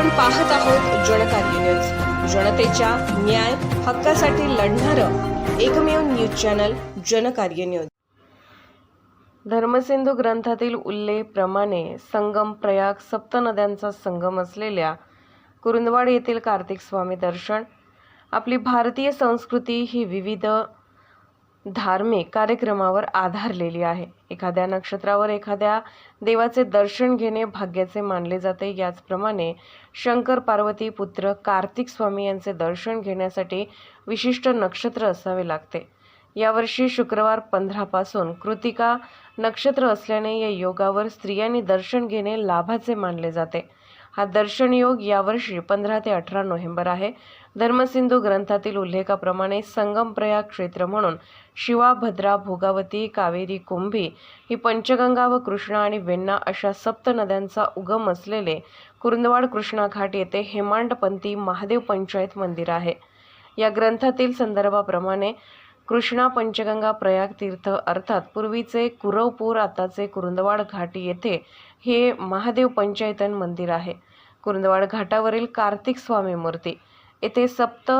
आपण पाहत आहोत जनकार्य न्यूज जनतेच्या न्याय हक्कासाठी लढणारं एकमेव news channel Jankarya news Dharmasindhu ग्रंथातील उल्लेखप्रमाणे संगम प्रयाग सप्त नद्यांचा संगम असलेल्या कुरुंदवाड येथील कार्तिक स्वामी दर्शन आपली भारतीय संस्कृती ही विविध धार्मिक कार्यक्रमावर आधारलेली आहे. एखाद्या नक्षत्रावर एखाद्या देवाचे दर्शन घेणे भाग्याचे मानले जाते. याचप्रमाणे शंकर पार्वती पुत्र कार्तिक स्वामी यांचे दर्शन घेण्यासाठी विशिष्ट नक्षत्र असावे लागते. यावर्षी शुक्रवार पंधरापासून कृतिका नक्षत्र असल्याने या योगावर स्त्रियांनी दर्शन घेणे लाभाचे मानले जाते. हा दर्शनयोग यावर्षी पंधरा ते अठरा नोव्हेंबर आहे. धर्मसिंधू ग्रंथातील उल्लेखाप्रमाणे संगमप्रयाग क्षेत्र म्हणून शिवा भद्रा भोगावती कावेरी कुंभी ही पंचगंगा व कृष्णा आणि वेण्णा अशा सप्त नद्यांचा उगम असलेले कुरुंदवाड कृष्णा घाट येथे हेमांडपंथी महादेव पंचायत मंदिर आहे. या ग्रंथातील संदर्भाप्रमाणे कृष्णा पंचगंगा प्रयाग तीर्थ अर्थात पूर्वीचे कुरवपूर आताचे कुरुंदवाड घाट येथे हे महादेव पंचायतन मंदिर आहे. कुरुंदवाड घाटावरील कार्तिक स्वामी मूर्ती. येथे सप्त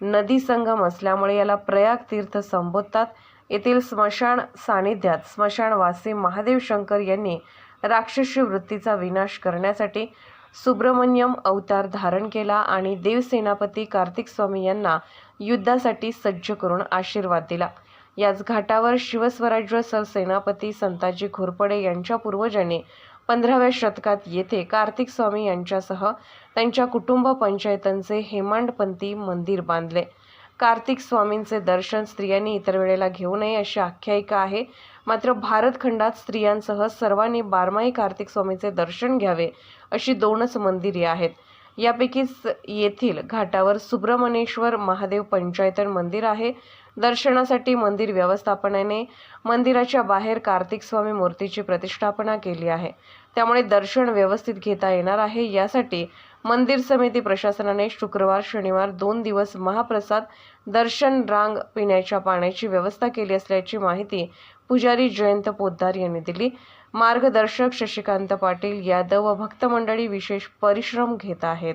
नदी संगम असल्यामुळे याला प्रयाग तीर्थ संबोधतात. येथील स्मशान सानिध्यात स्मशानवासी महादेव शंकर यांनी राक्षसी वृत्तीचा विनाश करण्यासाठी सुब्रमण्यम अवतार धारण केला आणि देवसेनापती कार्तिक स्वामी यांना युद्धासाठी सज्ज करून आशीर्वाद दिला. याच घाटावर शिवस्वराज्य सरसेनापती संताजी घोरपडे यांच्या पूर्वजांनी पंधराव्या शतकात येथे कार्तिक स्वामी यांच्यासह त्यांच्या कुटुंब पंचायतांचे हेमांडपंथी मंदिर बांधले. कार्तिक स्वामींचे दर्शन स्त्रियांनी इतर वेळेला घेऊ नये अशी आख्यायिका आहे. मात्र भारतखंडात स्त्रियांसह सर्वांनी बारमाही कार्तिक स्वामीचे दर्शन घ्यावे अशी दोनच मंदिरे आहेत. यापैकीच येथील घाटावर सुब्रमणेश्वर महादेव पंचायतन मंदिर आहे. दर्शनासाठी मंदिर व्यवस्थापनाने मंदिराच्या बाहेर कार्तिक स्वामी मूर्तीची प्रतिष्ठापना केली आहे. त्यामुळे दर्शन व्यवस्थित घेता येणार आहे. यासाठी मंदिर समिती प्रशासनाने शुक्रवार शनिवार दोन दिवस महाप्रसाद दर्शन रांग पिण्याच्या पाण्याची व्यवस्था केली असल्याची माहिती पुजारी जयंत पोद्दार यांनी दिली. मार्गदर्शक शशिकांत पाटील यादव व भक्त मंडळी विशेष परिश्रम घेत आहेत.